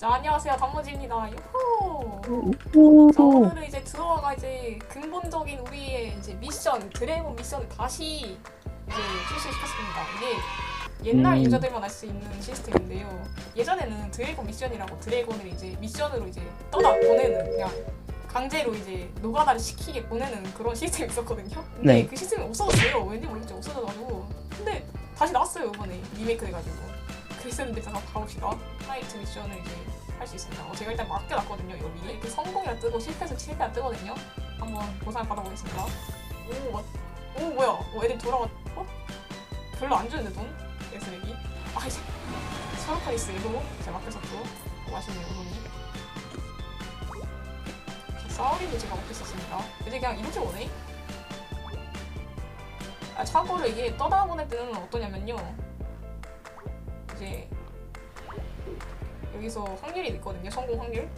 자 안녕하세요 단무지입니다. 유후. 오. 자 오늘은 이제 들어와가 이제 근본적인 우리의 이제 미션 드래곤 미션을 다시 이제 출시시켰습니다. 이게 옛날 음. 유저들만 할수 있는 시스템인데요. 예전에는 드래곤 미션이라고 드래곤을 이제 미션으로 이제 떠다 보내는 그냥 강제로 이제 노가다를 시키게 보내는 그런 시스템이 있었거든요. 근데 네. 그 시스템이 없어졌어요. 왠지 모르겠지 없어져가지고. 근데 다시 나왔어요 이번에 리메이크 해가지고. 그랬었는데 잠깐 가봅시다. 파이트 미션을 이제 할 수 있습니다. 어, 제가 일단 맡겨놨거든요. 미리. 이렇게 성공이라 뜨고 실패해서 실패가 뜨거든요. 한번 보상 받아보겠습니다. 오, 와- 오 뭐야? 어, 애들 돌아왔. 어? 별로 안 주는데 돈? 예스렉이. 아 이제 서로카리스 이거 제가 맡겼었죠. 어, 맛있네요 돈이. 싸우리도 제가 맡겼었습니다. 이제 그냥 이렇게 오네. 아 참고로 이게 떠나보낼 때는 어떠냐면요. 이제 여기서 확률이 있거든요. 성공 확률.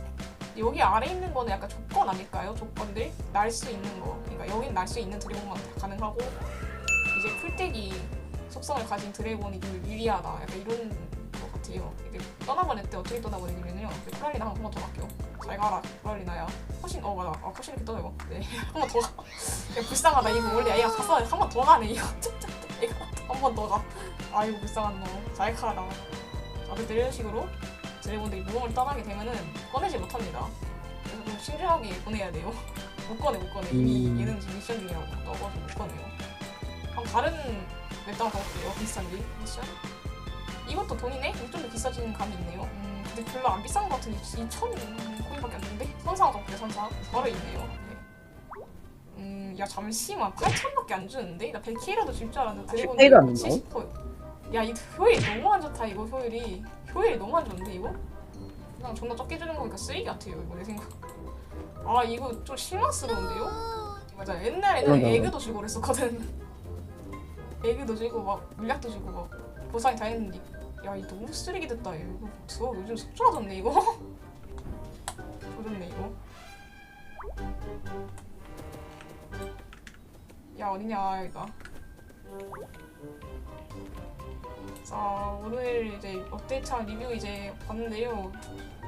여기 아래 있는 거는 약간 조건 아닐까요? 조건들 날 수 있는 거. 그러니까 여긴 날수 있는 드래곤만 가능하고 이제 풀떼기 속성을 가진 드래곤이 좀 유리하다. 약간 이런 것 같아요. 이게 떠나보낼 때 어떻게 떠나보내냐면요. 코랄리나 한번더 갈게요. 잘 가라, 코랄리나야. 훨씬 어 맞아. 아 훨씬 이렇게 떠요. 네, 한 번 더 가. 야 불쌍하다. 이거 원래 애가 갔어. 한 번 더 가네 이거. 애가 한 번 더 가. 아이고 불쌍한 놈. 잘 가라. 자, 그때 이런 식으로 드래곤들이 무덤을 떠나게 되면은 꺼내지 못합니다. 그래서 좀 신중하게 보내야 돼요. 못 꺼내 못 꺼내. 이미 음. 얘는 지금 미션 중이라고 떠가지고 못 꺼내요. 그럼 다른 맵당 가볼게요. 비싼 게 미션. 이것도 돈이네? 좀 더 비싸지는 감이 있네요. 음, 근데 별로 안 비싼 것 같은데 2천 코인밖에 안 되는데? 선상 가볼게요 선상. 바로 있네요. 네. 음, 야 잠시만 8천밖에 안 주는데? 나 100K라도 줄 줄 알았는데 드래곤 10K 도안 70%. 야, 이 효율 너무 안 좋다 이거 효율이. 효율이 너무 안 좋은데 이거? 그냥 존나 적게 주는 거니까 쓰레기 같아요 이거 내 생각. 아 이거 좀 실망스러운데요? 맞아 옛날에는. 에그도 주고 그랬었거든. 에그도 주고 막 물약도 주고 막 보상이 다 했는데 야 이 너무 쓰레기 됐다 이거. 저 요즘 속 좋아졌네 이거. 조졌네 이거. 야 어디냐 여기 가. 자 오늘 이제 업데이트한 리뷰 이제 봤는데요.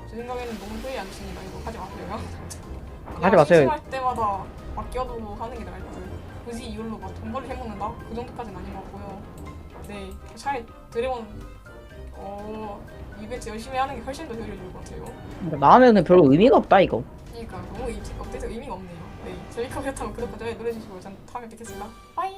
제 생각에는 너무 효율이 안 좋습니다. 이거 하지 마세요. 하지 마세요. 할 때마다 맡겨두고 하는 게 나을 듯. 굳이 이걸로 막 돈 벌이 해먹는다? 그 정도까지는 아닌 것 같고요. 네, 차라리 드래곤 어 이벤트 열심히 하는 게 훨씬 더 좋을 것 같아요. 나면은 별로 의미가 없다 이거. 그러니까 너무 이 업데이트 의미가 없네요. 네, 재밌게 보셨다면 구독과 좋아요 눌러주시고 전 다음에 뵙겠습니다. 빠이.